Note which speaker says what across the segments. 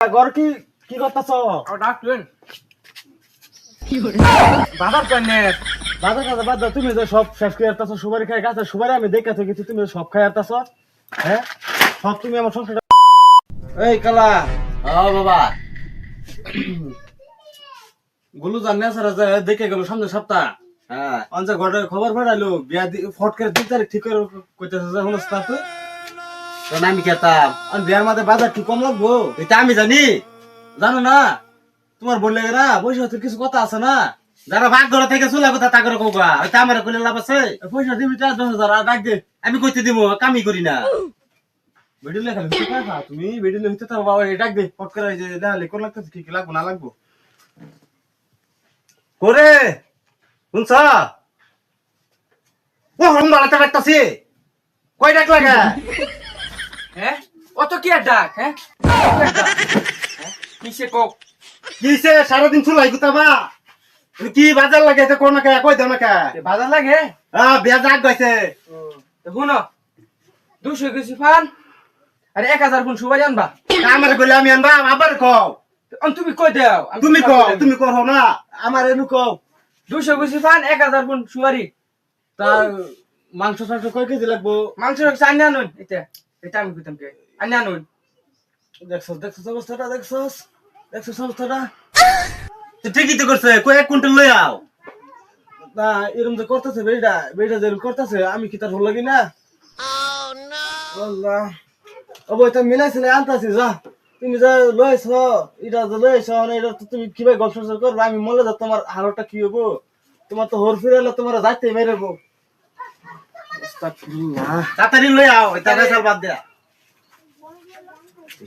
Speaker 1: ঘর কি কি করতেছ?
Speaker 2: ও ডাক্তার বাবার
Speaker 1: বাজার কাছে বাদ দাও, তুমি যে সব শেষ করে আসতেছ সুপারি খাই গাছে সুপারি আমি দেখে থাকি তুমি সব খাই আসতেছ। হ্যাঁ? সব তুমি আমার সংসারটা এই কালা।
Speaker 3: ও বাবা।
Speaker 1: গুলু জানে সারা যে দেখে গেল সামনে সপ্তাহ।
Speaker 3: হ্যাঁ।
Speaker 1: অঞ্চল ঘরে খবর পাঠাইলো বিয়া ফট করে দুই তারিখ ঠিক করে কইতেছে যে হলো তুই।
Speaker 3: তো আমি খেতাম।
Speaker 1: আর বিয়ার মাঝে বাজার কি কম লাগবো?
Speaker 3: এটা আমি জানি।
Speaker 1: জানো না? তোমার বললে না পয়সা তো কিছু কথা আছে না?
Speaker 3: যারা ভাগ ঘর থেকে চলে কথা তা করে কৌকা ওইটা আমার কইলে লাভ আছে?
Speaker 1: পয়সা দিবি চার দশ হাজার। আর ডাক দে
Speaker 3: আমি কইতে দিব কামি করি না।
Speaker 1: ভিডিও লেখা লিখতে পারবা? তুমি ভিডিও লিখতে তো বাবা এই ডাক দে ফট করে যে দেখালে কোন লাগতেছে কি কি লাগবো না লাগবো?
Speaker 3: করে শুনছ? ও হরম বাড়াতে রাখতাছি কয় ডাক লাগা?
Speaker 2: হ্যাঁ? অত কি আর ডাক হ্যাঁ? কিসে কোক
Speaker 3: কিসে? সারাদিন চুলাই গুতাবা কি বাজার লাগে এটা কোন কে কই দাও না কে
Speaker 2: বাজার লাগে?
Speaker 3: হ্যাঁ বিয়া জাগ গইছে
Speaker 2: শুনো দুশো কিছু ফান আর এক হাজার ফুন সুবাই আনবা।
Speaker 3: আমার কইলে আমি আনবা আবার কও।
Speaker 2: তুমি কই দাও?
Speaker 3: তুমি কও তুমি করো না।
Speaker 1: আমার এনু কও।
Speaker 2: দুশো কিছু ফান এক হাজার ফুন সুবারি
Speaker 1: তার মাংস টাংস কয় কেজি লাগবো?
Speaker 2: মাংস রাখছে আনি আনুন এটা এটা আমি কইতাম কে আনি আনুন
Speaker 1: দেখছস দেখছস অবস্থাটা দেখছস? দেখছস অবস্থাটা?
Speaker 3: তো ঠিকই তো করছে কয় এক কুইন্টাল লই আও।
Speaker 1: না এরম যে করতেছে বেড়া বেড়া যে এরম করতেছে আমি কি তার লাগি না? আল্লাহ। বই তুমি মিলাইছিলে আনতাছি যা। তুমি যা লইছ এটা যে লইছ এটা তো তুমি কীভাবে গল্প করবে? আমি মনে যা তোমার হালটা কি হব? তোমার তো হর ফিরে এলে তোমার যাইতে মেরেবো।
Speaker 3: তাড়াতাড়ি লই আও এটা বেসাল বাদ দেয়া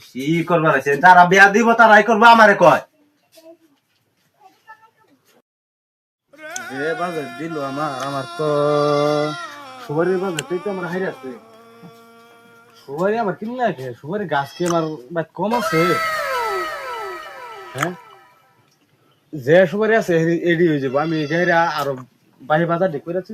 Speaker 3: কি করবার আছে তারা বিয়া দিব তারাই করব আমারে কয়।
Speaker 1: এ বাজার দিল আমার আমার তো সুপারির বাজার তো আমার হাইরে আছে। আমার কিনলে গাছ কি আমার বাদ কম আছে? হ্যাঁ? যে সুপারি আছে এডি হয়ে যাব। আমি গাইরা আরও বাহি বাজার আছি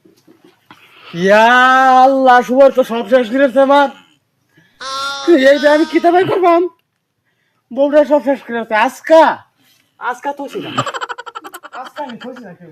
Speaker 1: ইয়া আল্লাহ সুপার তো সব শেষ করে আসছে আমার এইটা আমি কিতাবে করবাম? বউটা সব শেষ করে আজকা? আজকা তো ছিল আজকা আমি খুঁজি না, কেউ